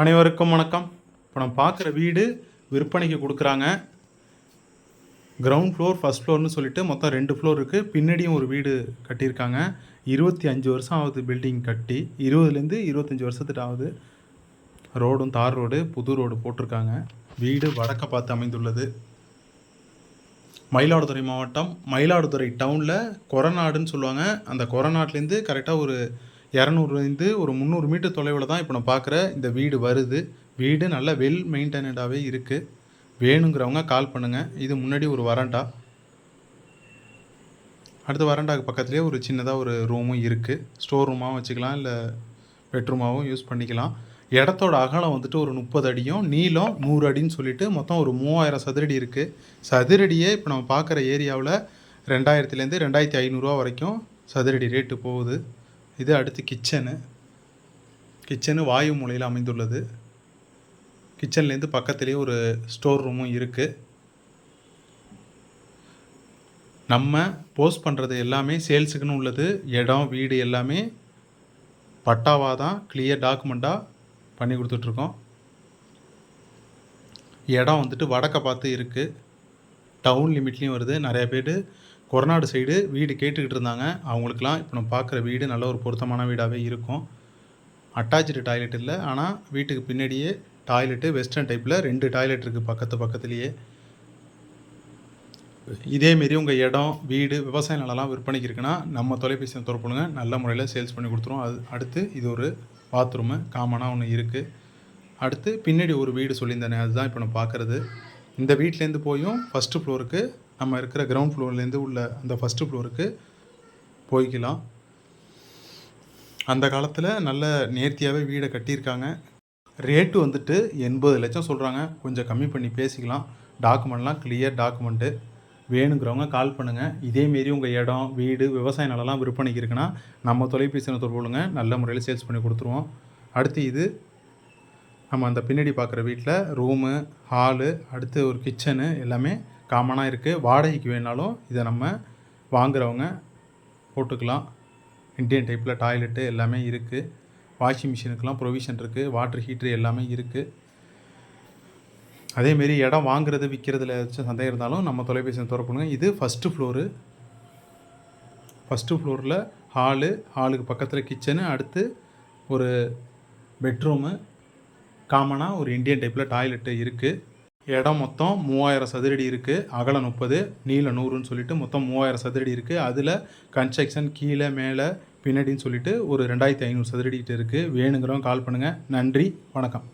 அனைவருக்கும் வணக்கம். இப்போ நம்ம பார்க்குற வீடு விற்பனைக்கு கொடுக்குறாங்க. கிரவுண்ட் ஃப்ளோர் ஃபர்ஸ்ட் ஃப்ளோர்னு சொல்லிட்டு மொத்தம் ரெண்டு ஃப்ளோர் இருக்குது பின்னாடியும் ஒரு வீடு கட்டியிருக்காங்க. இருபத்தி அஞ்சு வருஷம் ஆகுது பில்டிங் கட்டி. இருபதுலேருந்து இருபத்தஞ்சி வருஷத்துட்டு ஆகுது. ரோடும் தார் ரோடு புது ரோடு போட்டிருக்காங்க. வீடு வடக்க பார்த்து அமைந்துள்ளது. மயிலாடுதுறை மாவட்டம். மயிலாடுதுறை டவுனில் கொரநாடுன்னு சொல்லுவாங்க. அந்த கொரநாட்டிலேருந்து கரெக்டாக ஒரு இரநூறுலேருந்து ஒரு முந்நூறு மீட்டர் தொலைவில் தான் இப்போ நான் பார்க்குற இந்த வீடு வருது. வீடு நல்ல வெல் மெயின்டைனடாகவே இருக்குது வேணுங்கிறவங்க கால் பண்ணுங்கள் இது முன்னாடி ஒரு வராண்டா? அடுத்த வராண்டாக்கு பக்கத்துலேயே ஒரு சின்னதாக ஒரு ரூமும் இருக்குது ஸ்டோர் ரூமாகவும் வச்சுக்கலாம் இல்லை பெட்ரூமாகவும் யூஸ் பண்ணிக்கலாம். இடத்தோட அகலம் வந்துட்டு ஒரு முப்பது அடியும் நீளம் நூறு அடின்னு சொல்லிட்டு மொத்தம் ஒரு மூவாயிரம் சதுரடி இருக்குது சதுரடியே இப்போ நம்ம பார்க்குற ஏரியாவில் ரெண்டாயிரத்துலேருந்து ரெண்டாயிரத்தி ஐநூறுரூவா வரைக்கும் சதுரடி ரேட்டு போகுது. இது அடுத்து கிச்சனு கிச்சனு வாயு மூலையில் அமைந்துள்ளது. கிச்சன்லேருந்து பக்கத்துலேயே ஒரு ஸ்டோர் ரூமும் இருக்குது நம்ம போஸ்ட் பண்ணுறது எல்லாமே சேல்ஸுக்குன்னு உள்ளது. இடம் வீடு எல்லாமே பட்டாவாக தான் கிளியர் டாக்குமெண்ட்டாக பண்ணி கொடுத்துட்ருக்கோம். இடம் வந்துட்டு வடக்க பார்த்து இருக்குது டவுன் லிமிட்லேயும் வருது. நிறைய பேர் கொரநாடு சைடு வீடு கேட்டுக்கிட்டு இருந்தாங்க. அவங்களுக்குலாம் இப்போ நம்ம பார்க்குற வீடு நல்ல ஒரு பொருத்தமான வீடாகவே இருக்கும். அட்டாச்சு டாய்லெட் இல்லை. ஆனால் வீட்டுக்கு பின்னாடியே டாய்லெட்டு வெஸ்டர்ன் டைப்பில் ரெண்டு டாய்லெட் இருக்குது பக்கத்து பக்கத்துலேயே. இதேமாரி உங்கள் இடம் வீடு விவசாய நிலம்லாம் விற்பனைக்கு இருக்குன்னா நம்ம தொலைபேசியை தொடர்புங்க நல்ல முறையில் சேல்ஸ் பண்ணி கொடுத்துருவோம். அது அடுத்து இது ஒரு பாத்ரூமு காமனாக ஒன்று இருக்குது அடுத்து பின்னாடி ஒரு வீடு சொல்லியிருந்தேனே அதுதான் இப்போ நம்ம பார்க்குறது இந்த வீட்டிலேருந்து போயும் ஃபஸ்ட்டு ஃப்ளோருக்கு நம்ம இருக்கிற கிரவுண்ட் ஃப்ளோர்லேருந்து உள்ள அந்த ஃபஸ்ட்டு ஃப்ளோருக்கு போய்க்கலாம். அந்த காலத்தில் நல்ல நேர்த்தியாகவே வீடை கட்டியிருக்காங்க. ரேட்டு வந்துட்டு எண்பது லட்சம் சொல்கிறாங்க கொஞ்சம் கம்மி பண்ணி பேசிக்கலாம். டாக்குமெண்ட்லாம் கிளியர் டாக்குமெண்ட்டு வேணுங்கிறவங்க கால் பண்ணுங்கள் இதேமாரி உங்கள் இடம் வீடு விவசாய நிலம்லாம் விற்பனைக்கு இருக்குன்னா நம்ம தொலைபேசியில் தொடர்புங்க நல்ல முறையில் சேல்ஸ் பண்ணி கொடுத்துருவோம். அடுத்து இது நம்ம அந்த பின்னாடி பார்க்குற வீட்டில் ரூமு ஹாலு அடுத்து ஒரு கிச்சனு எல்லாமே காமனாக இருக்குது வாடகைக்கு வேணாலும் இதை நம்ம வாங்குறவங்க போட்டுக்கலாம். இந்தியன் டைப்பில் டாய்லெட்டு எல்லாமே இருக்குது வாஷிங் மிஷினுக்கெலாம் ப்ரொவிஷன் இருக்குது வாட்டர் ஹீட்ரு எல்லாமே இருக்குது அதேமாரி இடம் வாங்குறது விற்கிறதுல ஏதாச்சும் சந்தேகம் இருந்தாலும் நம்ம தொலைபேசியை திறப்படுங்க இது ஃபஸ்ட்டு ஃப்ளோரு ஃபஸ்ட்டு ஃப்ளோரில் ஹாலு ஹாலுக்கு பக்கத்தில் கிச்சனு அடுத்து ஒரு பெட்ரூமு காமனாக ஒரு இந்தியன் டைப்பில் டாய்லெட்டு இருக்குது இடம் மொத்தம் மூவாயிரம் சதுரடி இருக்குது அகலம் முப்பது நீளம் நூறுன்னு சொல்லிட்டு மொத்தம் மூவாயிரம் சதுரடி இருக்குது அதில் கன்ஸ்ட்ரக்ஷன் கீழே மேலே பின்னாடின்னு சொல்லிட்டு ஒரு ரெண்டாயிரத்தி ஐநூறு சதுரடிக்கிட்ட இருக்குது வேணுங்கிறவங்க கால் பண்ணுங்கள் நன்றி வணக்கம்.